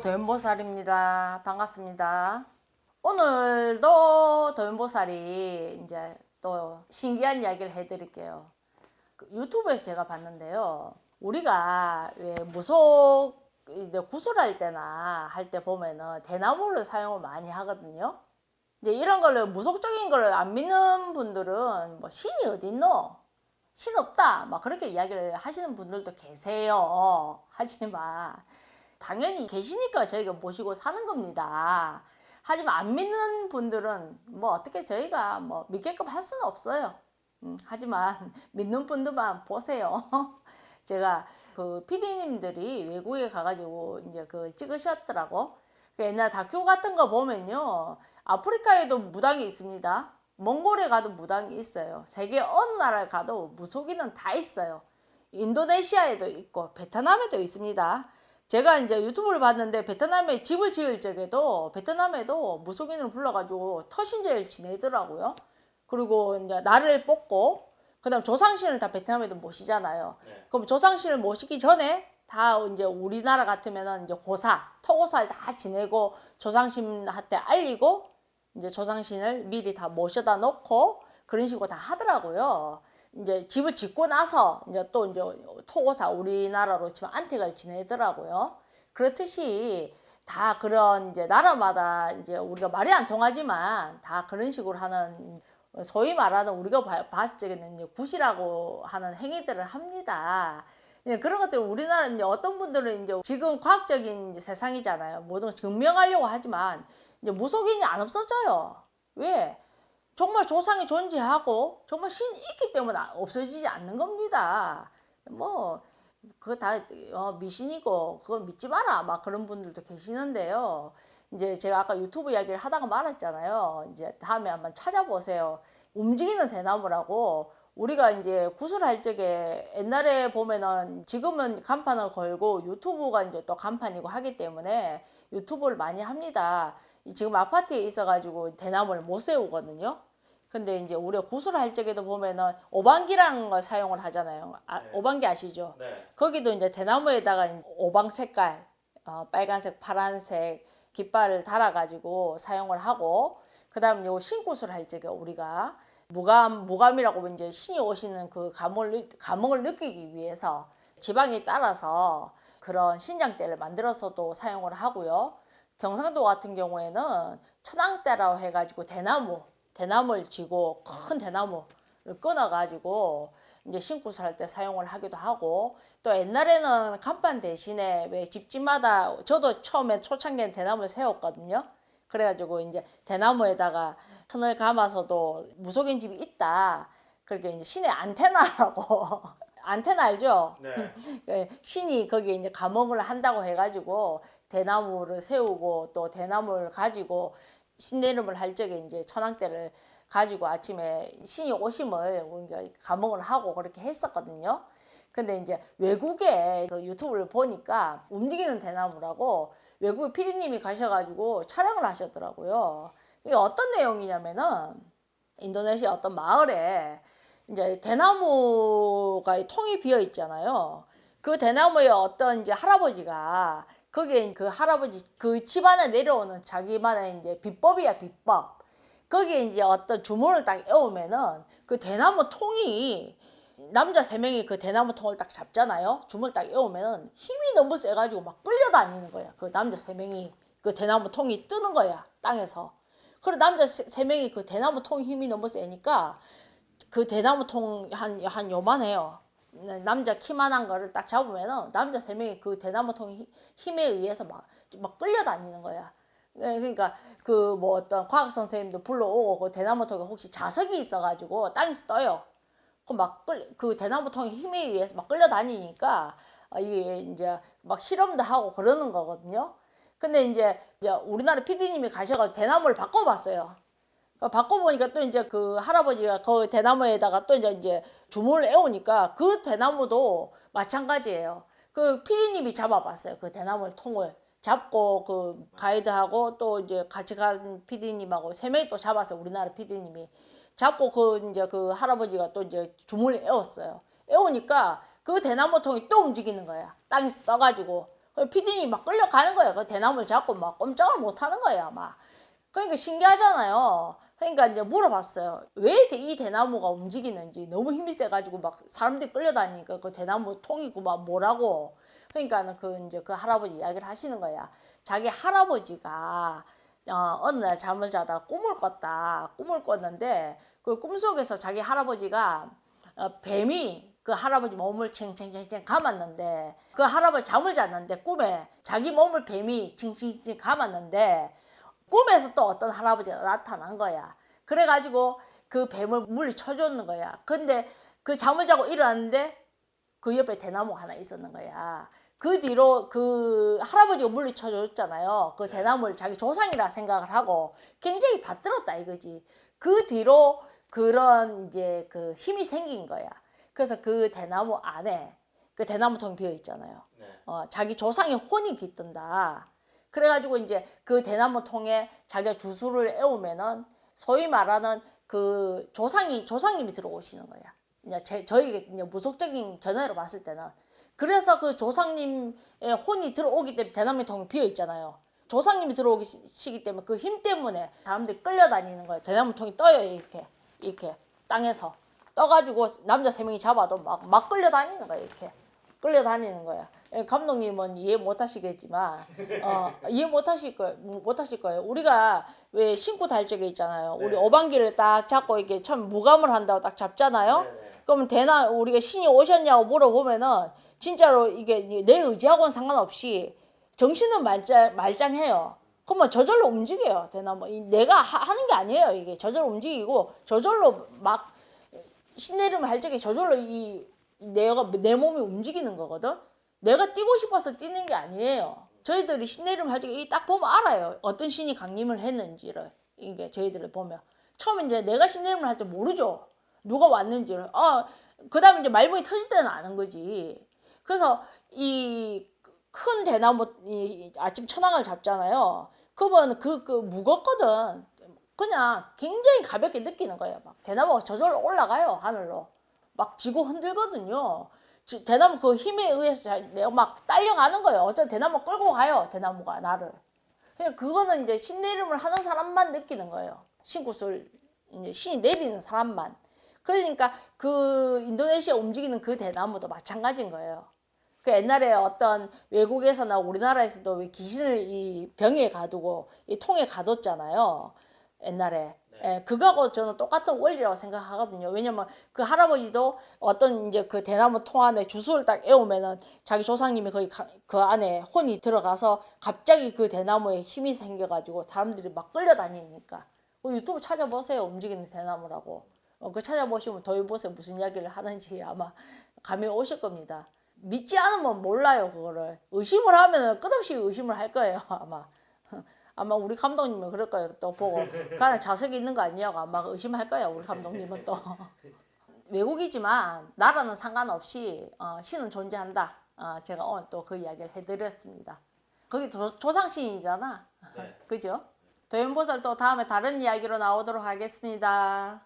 도연보살입니다. 반갑습니다. 오늘도 도연보살이 이제 또 신기한 이야기를 해드릴게요. 그 유튜브에서 제가 봤는데요. 우리가 왜 무속 구슬할 때나 할 때 보면은 대나무를 사용을 많이 하거든요. 이제 이런 걸로 무속적인 걸 안 믿는 분들은 뭐 신이 어딨노? 신 없다. 막 그렇게 이야기를 하시는 분들도 계세요. 하지만 당연히 계시니까 저희가 모시고 사는 겁니다. 하지만 안 믿는 분들은 뭐 어떻게 저희가 뭐 믿게끔 할 수는 없어요. 음, 하지만 믿는 분들만 보세요. 제가 그 PD님들이 외국에 가가지고 이제 그 찍으셨더라고. 그 옛날 다큐 같은 거 보면요. 아프리카에도 무당이 있습니다. 몽골에 가도 무당이 있어요. 세계 어느 나라에 가도 무속인은 다 있어요. 인도네시아에도 있고 베트남에도 있습니다. 제가 이제 유튜브를 봤는데 베트남에 집을 지을 적에도 베트남에도 무속인을 불러가지고 터신제를 지내더라고요. 그리고 이제 나를 뽑고 그다음 조상신을 다 베트남에도 모시잖아요. 네. 그럼 조상신을 모시기 전에 다 이제 우리나라 같으면은 이제 고사, 토고사를 다 지내고 조상신한테 알리고 이제 조상신을 미리 다 모셔다 놓고 그런 식으로 다 하더라고요. 이제 집을 짓고 나서 이제 또 이제 토고사 우리나라로 치면 안택을 지내더라고요. 그렇듯이 다 그런 이제 나라마다 이제 우리가 말이 안 통하지만 다 그런 식으로 하는 소위 말하는 우리가 봐- 봤을 적에는 이제 굿이라고 하는 행위들을 합니다. 예, 그런 것들 우리나라 이제 어떤 분들은 이제 지금 과학적인 이제 세상이잖아요. 모든 걸 증명하려고 하지만 이제 무속인이 안 없어져요. 왜? 정말 조상이 존재하고 정말 신이 있기 때문에 없어지지 않는 겁니다. 뭐 그거 다 어, 미신이고 그거 믿지 마라 막 그런 분들도 계시는데요. 이제 제가 아까 유튜브 이야기를 하다가 말했잖아요. 이제 다음에 한번 찾아보세요. 움직이는 대나무라고 우리가 이제 구슬할 적에 옛날에 보면은 지금은 간판을 걸고 유튜브가 이제 또 간판이고 하기 때문에 유튜브를 많이 합니다. 이 지금 아파트에 있어가지고 대나무를 못 세우거든요. 근데 이제 우리가 구슬할 적에도 보면은 오방기라는 걸 사용을 하잖아요. 아, 네. 오방기 아시죠? 네. 거기도 이제 대나무에다가 오방 색깔, 어, 빨간색, 파란색 깃발을 달아가지고 사용을 하고, 그 다음 요 신구슬 할 적에 우리가 무감, 무감이라고 이제 신이 오시는 그 감을, 느- 감흥을 느끼기 위해서 지방에 따라서 그런 신장대를 만들어서도 사용을 하고요. 경상도 같은 경우에는 천왕대라고 해가지고 대나무, 대나무를 쥐고 큰 대나무를 끊어가지고 이제 신구슬 할때 사용을 하기도 하고 또 옛날에는 간판 대신에 왜 집집마다 저도 처음에 초창기엔 대나무를 세웠거든요. 그래가지고 이제 대나무에다가 턴을 감아서도 무속인 집이 있다. 그렇게 이제 신의 안테나라고 안테나 알죠? 네. 예, 신이 거기에 이제 감옥을 한다고 해가지고 대나무를 세우고 또 대나무를 가지고 신내림을 할 적에 이제 천왕대를 가지고 아침에 신이 오심을 감옥을 하고 그렇게 했었거든요. 근데 이제 외국에 그 유튜브를 보니까 움직이는 대나무라고 외국 피디님이 가셔가지고 촬영을 하셨더라고요. 이게 어떤 내용이냐면은 인도네시아 어떤 마을에 이제 대나무가 통이 비어 있잖아요. 그 대나무에 어떤 이제 할아버지가 거기에 그 할아버지 그 집안에 내려오는 자기만의 이제 비법이야 비법. 거기에 이제 어떤 주문을 딱 외우면은 그 대나무 통이 남자 세 명이 그 대나무 통을 딱 잡잖아요. 주문을 딱 외우면은 힘이 너무 세가지고 막 끌려다니는 거야. 그 남자 세 명이 그 대나무 통이 뜨는 거야 땅에서. 그리고 남자 세, 세 명이 그 대나무 통 힘이 너무 세니까 그 대나무 통한 한 요만해요. 남자 키만한 거를 딱 잡으면은 남자 세 명이 그 대나무 통 힘- 힘에 의해서 막, 막 끌려다니는 거야. 예, 그러니까 그 뭐 어떤 과학 선생님도 불러오고 그 대나무 통에 혹시 자석이 있어가지고 땅에서 떠요. 그막끌그 대나무 통의 힘에 의해서 막 끌려다니니까 어, 이게 이제 막 실험도 하고 그러는 거거든요. 근데 이제, 이제 우리나라 PD님이 가셔가지고 대나무를 바꿔봤어요. 그 바꿔보니까 또 이제 그 할아버지가 그 대나무에다가 또 이제 이제 주문을 애우니까 그 대나무도 마찬가지예요. 그 피디님이 잡아봤어요. 그 대나무 통을 잡고 그 가이드하고 또 이제 같이 간 피디님하고 세 명이 또 잡았어요. 우리나라 피디님이 잡고 그 이제 그 할아버지가 또 이제 주문을 애웠어요. 애우니까 그 대나무 통이 또 움직이는 거야. 땅에서 떠가지고 피디님이 막 끌려가는 거예요. 그 대나무를 잡고 막 꼼짝을 못 하는 거예요, 막. 그러니까 신기하잖아요. 그러니까 이제 물어봤어요. 왜 이 대나무가 움직이는지 너무 힘이 세가지고 막 사람들이 끌려다니니까 그 대나무 통이고 막 뭐라고. 그러니까는 그 이제 그 할아버지 이야기를 하시는 거야. 자기 할아버지가 어, 어느 날 잠을 자다가 꿈을 꿨다. 꿈을 꿨는데 그 꿈속에서 자기 할아버지가 어, 뱀이 그 할아버지 몸을 챙챙챙챙 감았는데 그 할아버지 잠을 잤는데 꿈에 자기 몸을 뱀이 칭칭칭 감았는데 꿈에서 또 어떤 할아버지가 나타난 거야. 그래가지고 그 뱀을 물리쳐줬는 거야. 근데 그 잠을 자고 일어났는데 그 옆에 대나무 하나 있었는 거야. 그 뒤로 그 할아버지가 물리쳐줬잖아요. 그 대나무를 자기 조상이라 생각을 하고 굉장히 받들었다 이거지. 그 뒤로 그런 이제 그 힘이 생긴 거야. 그래서 그 대나무 안에 그 대나무통이 비어 있잖아요. 네. 어, 자기 조상의 혼이 깃든다. 그래가지고 이제 그 대나무 통에 자기가 주술을 애우면은 소위 말하는 그 조상이 조상님이 들어오시는 거야. 이제 제, 저희 이제 무속적인 견해로 봤을 때는 그래서 그 조상님의 혼이 들어오기 때문에 대나무 통이 비어 있잖아요. 조상님이 들어오시기 때문에 그 힘 때문에 사람들이 끌려다니는 거예요. 대나무 통이 떠요 이렇게 이렇게 땅에서 떠가지고 남자 세 명이 잡아도 막 막 끌려다니는 거야 이렇게. 끌려다니는 거야. 예, 감독님은 이해 못 하시겠지만 어, 이해 못 하실 거 못하실 거예요. 우리가 왜 신고 달 적에 있잖아요. 우리 네. 오방기를 딱 잡고 이렇게 처음 무감을 한다고 딱 잡잖아요. 네, 네. 그러면 대나 우리가 신이 오셨냐고 물어보면은 진짜로 이게 내 의지하고는 상관없이 정신은 말짱 말짱해요. 그러면 저절로 움직여요. 대나무 이 내가 하, 하는 게 아니에요. 이게 저절로 움직이고 저절로 막 신내림을 할 적에 저절로 이 내가 내 몸이 움직이는 거거든. 내가 뛰고 싶어서 뛰는 게 아니에요. 저희들이 신내림 할이딱 보면 알아요. 어떤 신이 강림을 했는지를 이게 저희들을 보면 처음 이제 내가 신내림을 할 때 모르죠. 누가 왔는지를. 아 그다음에 이제 말문이 터질 때는 아는 거지. 그래서 이 큰 대나무 이 아침 천왕을 잡잖아요. 그러면 그, 그 무겁거든. 그냥 굉장히 가볍게 느끼는 거예요. 막 대나무가 저절로 올라가요 하늘로. 막 지고 흔들거든요. 지- 대나무 그 힘에 의해서 자- 내가 막 딸려가는 거예요. 어떤 대나무 끌고 가요. 대나무가 나를. 그냥 그거는 이제 신내림을 하는 사람만 느끼는 거예요. 신굿을 이제 신이 내리는 사람만. 그러니까 그 인도네시아 움직이는 그 대나무도 마찬가지인 거예요. 그 옛날에 어떤 외국에서나 우리나라에서도 왜 귀신을 이 병에 가두고 이 통에 가뒀잖아요. 옛날에. 예, 그거하고 저는 똑같은 원리라고 생각하거든요. 왜냐면 그 할아버지도 어떤 이제 그 대나무 통 안에 주술을 딱 애우면은 자기 조상님이 거기 가- 그 안에 혼이 들어가서 갑자기 그 대나무에 힘이 생겨가지고 사람들이 막 끌려다니니까. 그 유튜브 찾아보세요. 움직이는 대나무라고. 어, 그 찾아보시면 더 보세요. 무슨 이야기를 하는지 아마 감이 오실 겁니다. 믿지 않으면 몰라요, 그거를. 의심을 하면 끝없이 의심을 할 거예요, 아마. 아마 우리 감독님은 그럴 거예요. 또 보고 그냥 자석이 있는 거 아니냐고 아마 의심할 거예요. 우리 감독님은 또 외국이지만 나라는 상관없이 어, 신은 존재한다. 어, 제가 오늘 또 그 이야기를 해드렸습니다. 거기 조, 조상신이잖아. 네. 그죠? 도연보살 또 다음에 다른 이야기로 나오도록 하겠습니다.